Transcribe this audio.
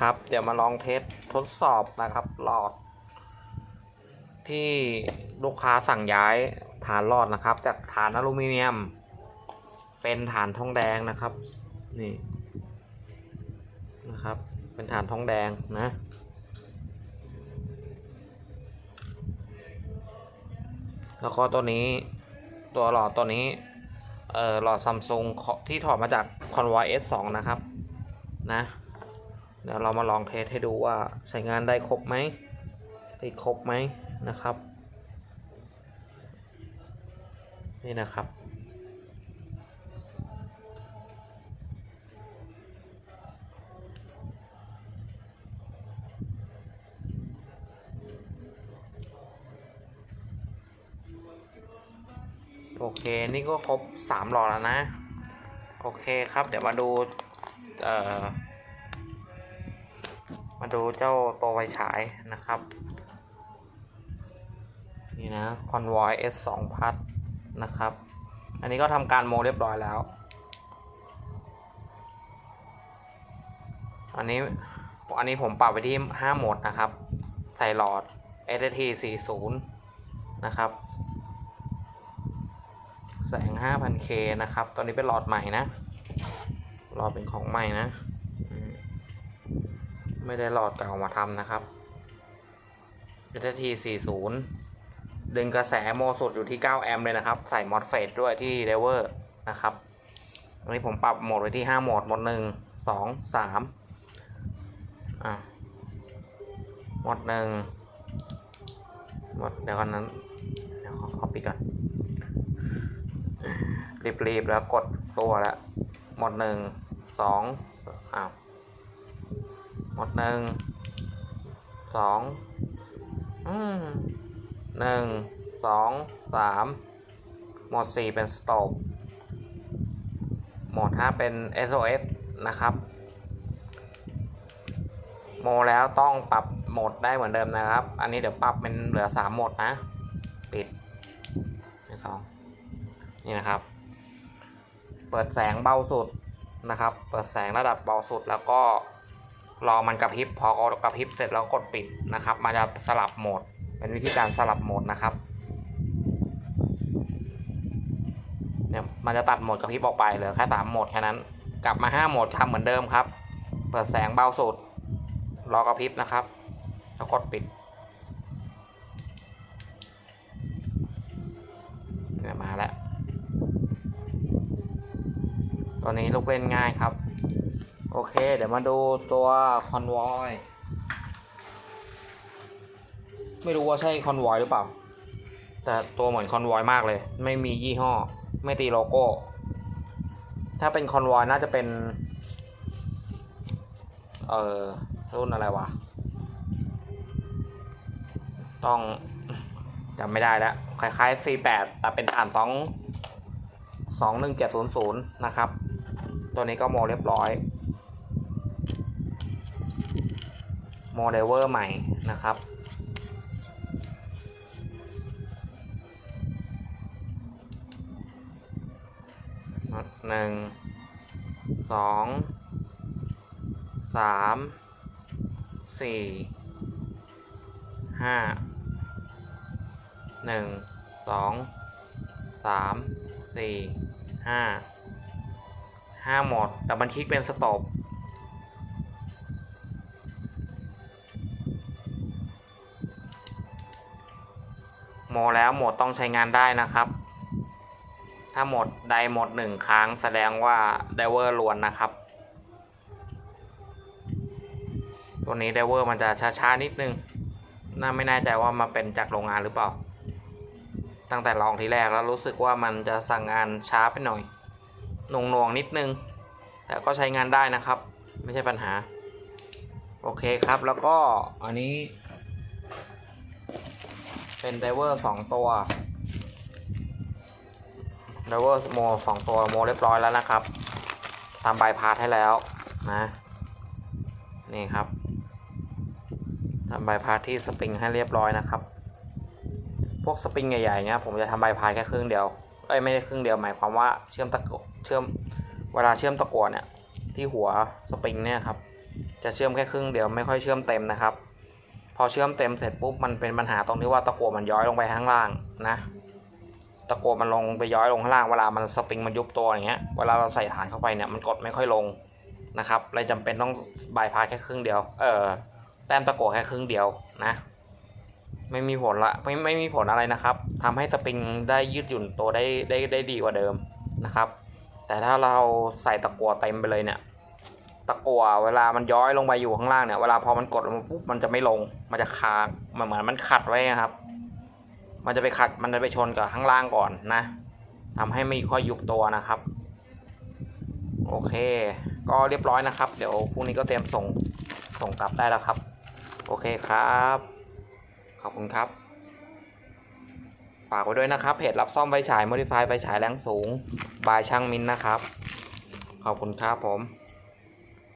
นะครับ เดี๋ยวมาลองเทสทดสอบนะครับ หลอด ที่ลูกค้าสั่งย้ายฐานหลอดนะครับ จากฐานอลูมิเนียม เป็นฐานทองแดงนะครับ นี่นะครับ เป็นฐานทองแดงนะแล้วก็ตัวนี้ตัวหลอดตัวนี้เอ่อหลอดซัมซุงที่ถอดมาจาก Convoy S2 นะครับ นะ เดี๋ยวเรามาลองเทสให้ดูว่าใช้งานได้ครบไหมติดครบไหมนะครับ นี่นะครับ โอเค นี่ก็ครบสามหลอดแล้วนะ โอเคครับ เดี๋ยวมาดู เอ่อ มาดูเจ้าตัวไฟฉายนะครับ นี่นะ Convoy S2 พัดนะครับ อันนี้ก็ทำการโมเรียบร้อยแล้ว อันนี้อันนี้ผมปรับไปที่ 5 โหมดนะครับ ใส่หลอด ST 40 นะครับ แสง 5,000K นะครับ ตอนนี้เป็นหลอดใหม่นะ หลอดเป็นของใหม่นะ ไม่ได้หลอดเก่ามาทำนะครับ ST 40 ดึงกระแสโมสุดอยู่ที่ 9 แอมป์เลยนะครับ ใส่มอสเฟตด้วยที่เดเวอร์นะครับตอนนี้ผมปรับโหมดไว้ที่ 5 โหมด โหมด 1 2 3อะโหมด1โหมดเดี๋ยวก่อนนั้น เดี๋ยวขอขอปิดก่อน รีบๆ แล้วกดตัวแล้ว หมดหนึ่งสองอ้าว มดหนึ่งสองอืมหนึ่งสองสามหมดสี่เป็นสโตปหมดห้าเป็น SOS นะครับ โมแล้วต้องปรับโหมดได้เหมือนเดิมนะครับ อันนี้เดี๋ยวปรับเป็นเหลือสามโหมดนะ ปิดนี่สองนี่นะครับ เปิดแสงเบาสุดนะครับ เปิดแสงระดับเบาสุดแล้วก็ รอมันกระพริบพอกระพริบเสร็จแล้วกดปิดนะครับ มันจะสลับโหมด เป็นวิธีการสลับโหมดนะครับเนี่ยมันจะตัดโหมดกระพริบออกไปเหลือแค่สามโหมดแค่นั้น กลับมาห้าโหมดทำเหมือนเดิมครับ เปิดแสงเบาสุด รอกระพริบนะครับ แล้วกดปิดเนี่ยมาแล้วตัวนี้ลูกเล่นง่ายครับ โอเค เดี๋ยวมาดูตัวคอนวอยไม่รู้ว่าใช่คอนวอยหรือเปล่า แต่ตัวเหมือนคอนวอยมากเลย ไม่มียี่ห้อ ไม่ตีโลโก้ ถ้าเป็นคอนวอยน่าจะเป็น เออรุ่นอะไรวะ ต้องจำไม่ได้แล้ว คล้ายๆ C8 แต่เป็นฐานสองสองหนึ่งเจ็ดศูนย์ศูนย์นะครับ ตัวนี้ก็โมเรียบร้อย เดลเวอร์ใหม่นะครับ หนึ่ง สอง สาม สี่ ห้า หนึ่ง สอง สาม สี่ ห้า ห้าหมด แต่มันคลิกเป็นสต็อป โมแล้วโหมดต้องใช้งานได้นะครับ ถ้าหมดใดหมดหนึ่งค้งแสดงว่าไดเวอร์ล้วนนะครับ ตัวนี้ไดเวอร์มันจะช้าๆนิดนึง น่าไม่แน่ใจว่ามันเป็นจากโรงงานหรือเปล่า ตั้งแต่ลองทีแรกแล้วรู้สึกว่ามันจะสั่งงานช้าไปหน่อยหน่วงนวงนิดนึง แต่ก็ใช้งานได้นะครับ ไม่ใช่ปัญหา โอเคครับแล้วก็อันนี้ เป็นไดเวอร์สองตัวไดเวอร์โมสองตัวโมเรียบร้อยแล้วนะครับทำใบายพาสให้แล้วนะนี่ครับทำใบพาสที่สปริงให้เรียบร้อยนะครับ พวกสปริงใหญ่ๆเนี่ยผมจะทำใบายพาสแค่ครึ่งเดียวเอ้ยไม่ได้ครึ่งเดียวหมายความว่าเชื่อมตะกเชื่อมเวลาเชื่อมตะกั่วเนี่ยที่หัวสปริงเนี่ยครับจะเชื่อมแค่ครึ่งเดียวไม่ค่อยเชื่อมเต็มนะครับ พอเชื่อมเต็มเสร็จปุ๊บมันเป็นปัญหาตรงที่ว่าตะกั่วมันย้อยลงไปข้างล่างนะ ตะกั่วมันลงไปย้อยลงข้างล่างเวลามันสปริงมันยุบตัวอย่างเงี้ยเวลาเราใส่ฐานเข้าไปเนี่ยมันกดไม่ค่อยลงนะครับเลยจำเป็นต้องบายพาสแค่ครึ่งเดียว เออแต้มตะกั่วแค่ครึ่งเดียวนะไม่มีผลละไม่ไม่มีผลอะไรนะครับทำให้สปริงได้ยืดหยุ่นตัวได้ได้ได้ดีกว่าเดิมนะครับ แต่ถ้าเราใส่ตะกั่วเต็มไปเลยเนี่ย ตะกัวเวลามันย้อยลงไปอยู่ข้างล่างเนี่ยเวลาพอมันกดลงมาปุ๊บมันจะไม่ลง มันจะคามันเหมือนมันขัดไว้ครับ มันจะไปขัดมันจะไปชนกับข้างล่างก่อนนะทำให้ไม่ค่อยยุบตัวนะครับ โอเค ก็เรียบร้อยนะครับ เดี๋ยวพรุ่งนี้ก็เตรียมส่งส่งกลับได้แล้วครับ โอเคครับ ขอบคุณครับ ฝากไว้ด้วยนะครับเพจรับซ่อมไฟฉาย Modify ไฟฉายแรงสูง บายช่างมินนะครับ ขอบคุณครับผม